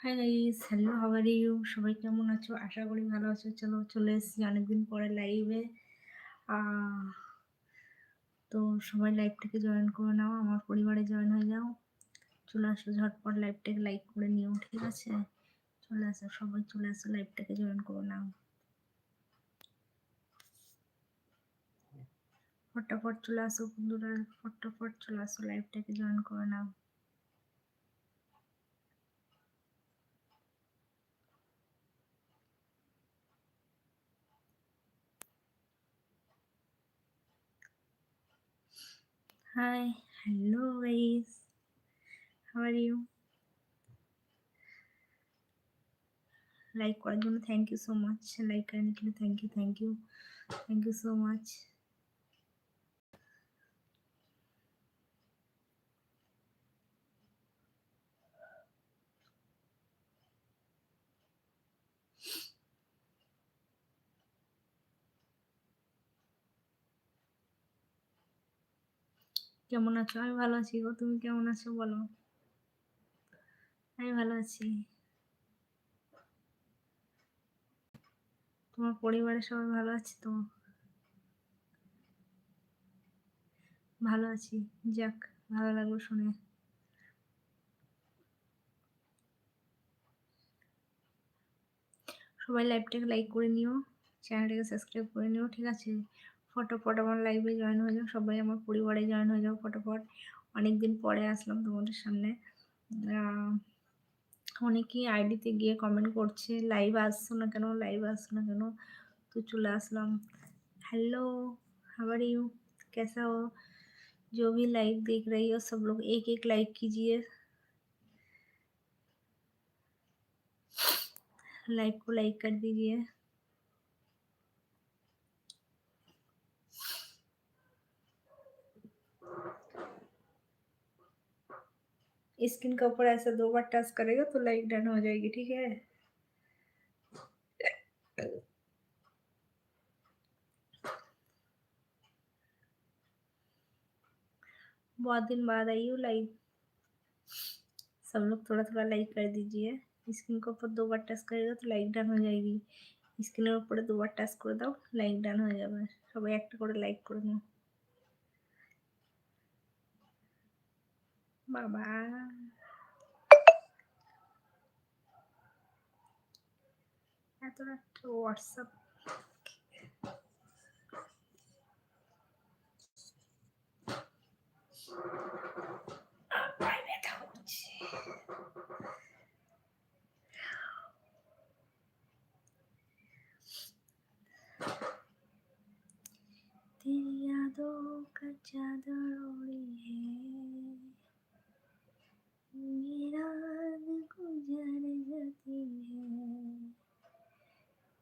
Hi guys hello how are you সবাই কেমন আছো? আশা করি ভালো আছো। চলো, চলে এসেছি অনেকদিন পরে লাইভে তো সবাই লাইভটাকে জয়েন করে নাও, আমার পরিবারে জয়েন হয়ে যাও। চলে আসো, ঝটপট লাইভটাকে লাইক করে নিও, ঠিক আছে? চলে আসো, সবাই চলে আসো লাইভটাকে জয়েন করে নাও। ফটাফট চলে আসো বন্ধুরা ফটাফট চলে আসো লাইভটাকে জয়েন করে নাও Hi, hello guys. How are you? Like করার জন্য thank you so much like করার জন্য thank you thank you thank you so much কেমন আছো? আমি ভালো আছি গো। তুমি কেমন আছো বলো? আমি ভালো আছি। তোমার পরিবারের সবাই ভালো আছে তো? ভালো আছি। যাক, ভালো লাগল শুনে। সবাই লাইভটাকে লাইক করে নিও চ্যানেলটাকে সাবস্ক্রাইব করে নিও, ঠিক আছে? ফটোফট আমার লাইভে জয়েন হয়ে যাও সবাই আমার পরিবারে জয়েন হয়ে যাও ফটোফট অনেকদিন পরে আসলাম তোমাদের সামনে অনেকেই আইডিতে গিয়ে কমেন্ট করছে লাইভ আসছো না কেন লাইভ আসছো না কেন তো চলে আসলাম हेलो हवर यू कैसा हो जो भी लाइव देख रही हो सब लोग एक एक लाइक कीजिए लाइव को लाइक कर दीजिए स्किन के ऊपर ऐसा दो बार टच करेगा तो लाइक डन हो जाएगी ठीक है बहुत दिन बाद आई हूँ लाइव सब लोग थोड़ा थोड़ा लाइक कर दीजिए स्क्रीन के ऊपर दो बार टच करेगा तो लाइक डन हो जाएगी স্ক্রিনের উপরে দুবার টাচ করে দাও লাইক ডান হয়ে যাবে সবাই একটা করে লাইক করে নাও বাবা এত রাত্রে হোয়াটসঅ্যাপ तेरी यादों का चादर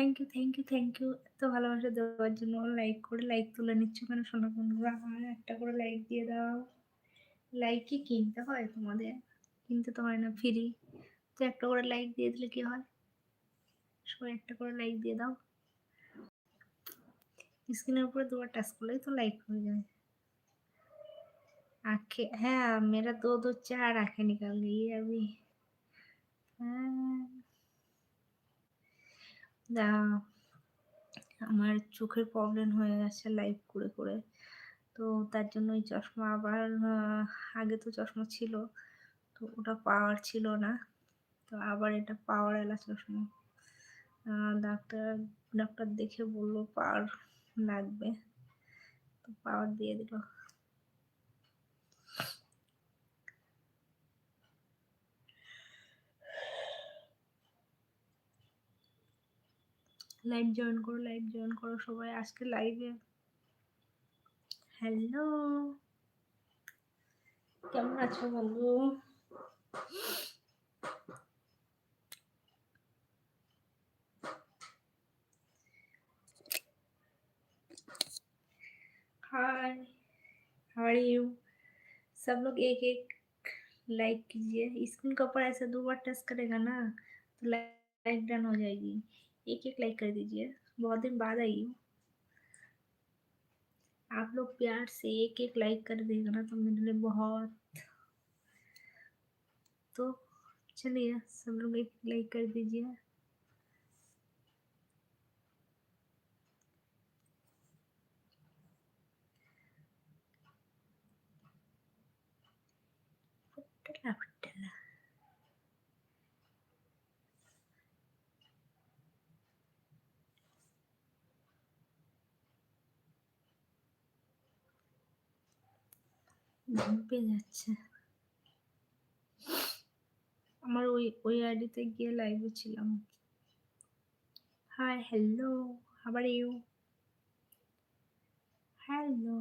thank you thank you thank you এত ভালোবাসা দেওয়ার জন্য লাইক করে লাইক তুলে নিচ্ছ কেন সোনা বন্ধুরা আর একটা করে লাইক দিয়ে দাও লাইক কি কিনতে হয় তোমাদের কিনতে তো হয় না ফ্রি তো একটা করে লাইক দিয়ে দিলে কি হয় সবাই একটা করে লাইক দিয়ে দাও স্ক্রিনের উপরে দুবার টাচ করলেই তো লাইক হয়ে যায় आखे হ্যাঁ मेरा दो दो चार आंखें निकल गई है अभी আমার চোখের প্রবলেম হয়ে গেছে লাইভ করে করে। তো তার জন্য ওই চশমা আবার আগে তো চশমা ছিল, তো ওটা পাওয়ার ছিল না। তো আবার এটা পাওয়ার এলা চশমা। ডাক্তার ডাক্তার দেখে বলল পাওয়ার লাগবে। তো পাওয়ার দিয়ে দিল। লাইভ জয়েন করো, লাইভ জয়েন করো সবাই আজকে লাইভে হ্যালো কেমন আছো বন্ধু? हाय हाउ आर यू सब लोग एक एक लाइक कीजिए। स्क्रीन के ऊपर ऐसे दो बार टच करेगा ना तो लाइक डन हो जाएगी। एक एक लाइक कर दीजिए। बहुत दिन बाद आई हूँ। आप लोग प्यार से एक एक लाइक कर देगा ना तो मेरे लिए बहुत। तो चलिए, सब लोग एक लाइक कर दीजिए। ঘুম যাচ্ছে। আমার ওই ওই আইডিতে গিয়ে লাইভে ছিলাম। হাই হ্যালো আবার ইউ হ্যালো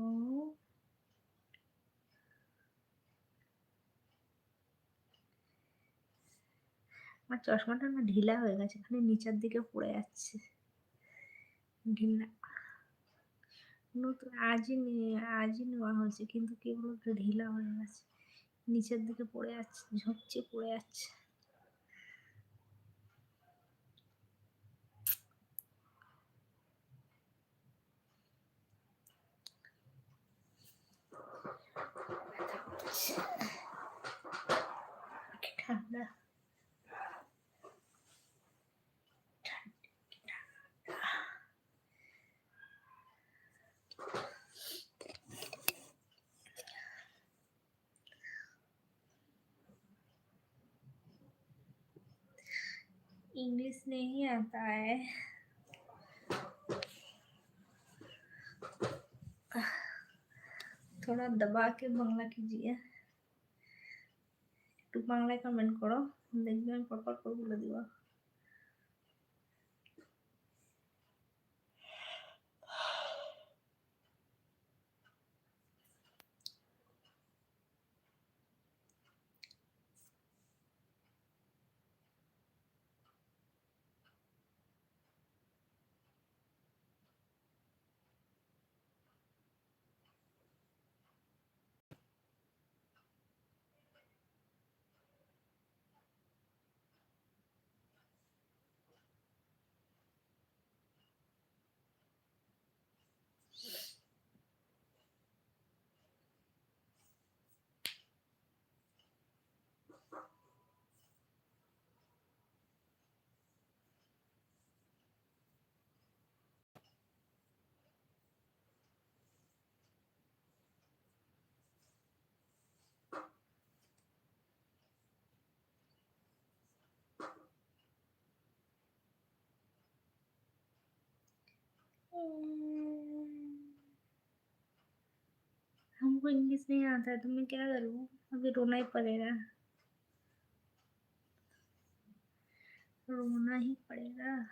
আমার চশমাটা না ঢিলা হয়ে গেছে খালি নিচের দিকে পড়ে যাচ্ছে। ঢিলা নতুন আজই নিয়ে আজই নেওয়া হয়েছে, কিন্তু কি একটু ঢিলা হয়ে গেছে। নিচের দিকে পড়ে যাচ্ছে ঝুঁকছে পড়ে যাচ্ছে ঠান্ডা इंग्लिश नहीं आता है थोड़ा दबा के बांग्ला कीजिए একটু বাংলায় কমেন্ট করো দেখবে আমি পরপর করে বলে দিব हमको इंग्लिश नहीं आता है तो मैं क्या करूँ? अभी रोना ही पड़ेगा। रोना ही पड़ेगा।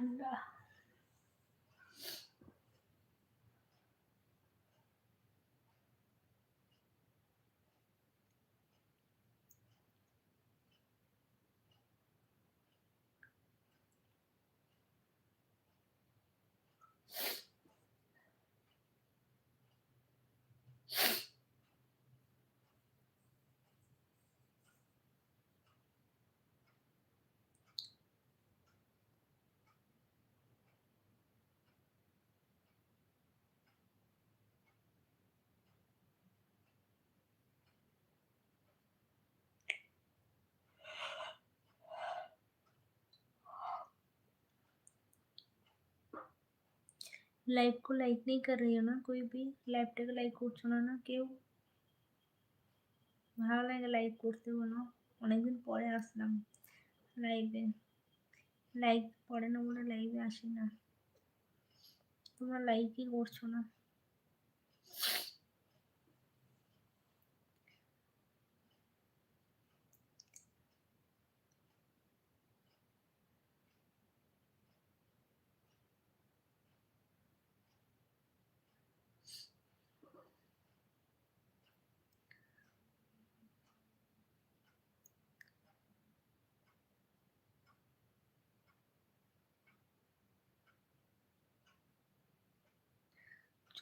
真的。লাইভ को লাইক नहीं कर रही हो ना कोई भी লাইভটাকে লাইক করছো না না কেউ ভালো লাগে লাইক করতে বলো অনেকদিন পরে আসলাম লাইভে লাইক পড়ে না বলে লাইভে আসি না তোমরা লাইকই করছো না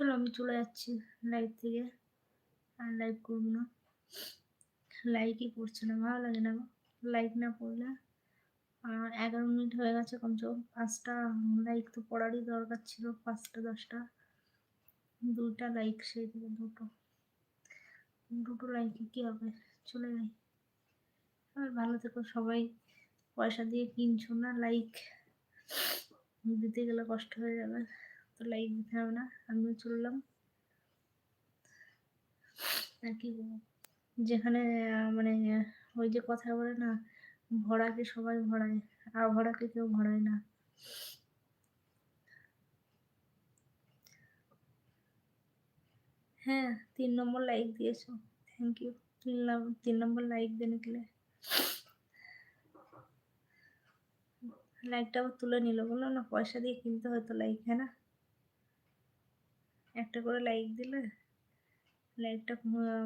চলো, আমি চলে যাচ্ছি লাইভ থেকে। আর লাইভ করব না। লাইকই করছে না, ভালো লাগে না লাইক না করলে আর এগারো মিনিট হয়ে গেছে কমসে কম। পাঁচটা লাইক তো পড়ারই দরকার ছিল, পাঁচটা, দশটা। দুইটা লাইক সেই থেকে দুটো। দুটো লাইকে কী হবে? চলে যাই। আর ভালো থেকো সবাই। পয়সা দিয়ে কিনছো না লাইক দিতে গেলে কষ্ট হয়ে যাবে। লাইক দিতে হবে না আমিও চললাম আর কি যেখানে মানে ওই যে কথা বলে না ভরাকে সবাই ভরায় আর ভরাকে কেউ ভরায় না হ্যাঁ তিন নম্বর লাইক দিয়েছ থ্যাংক ইউ তিন তিন নম্বর লাইক দিয়ে নিকলে লাইকটা আবার তুলে নিল বললাম না পয়সা দিয়ে কিনতে হয়তো লাইক হ্যাঁ না একটা করে লাইক দিলে লাইকটা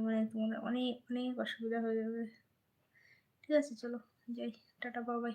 মানে তোমার অনেক অনেক অসুবিধা হয়ে যাবে। ঠিক আছে, চলো, যাই, টাটা বাবাই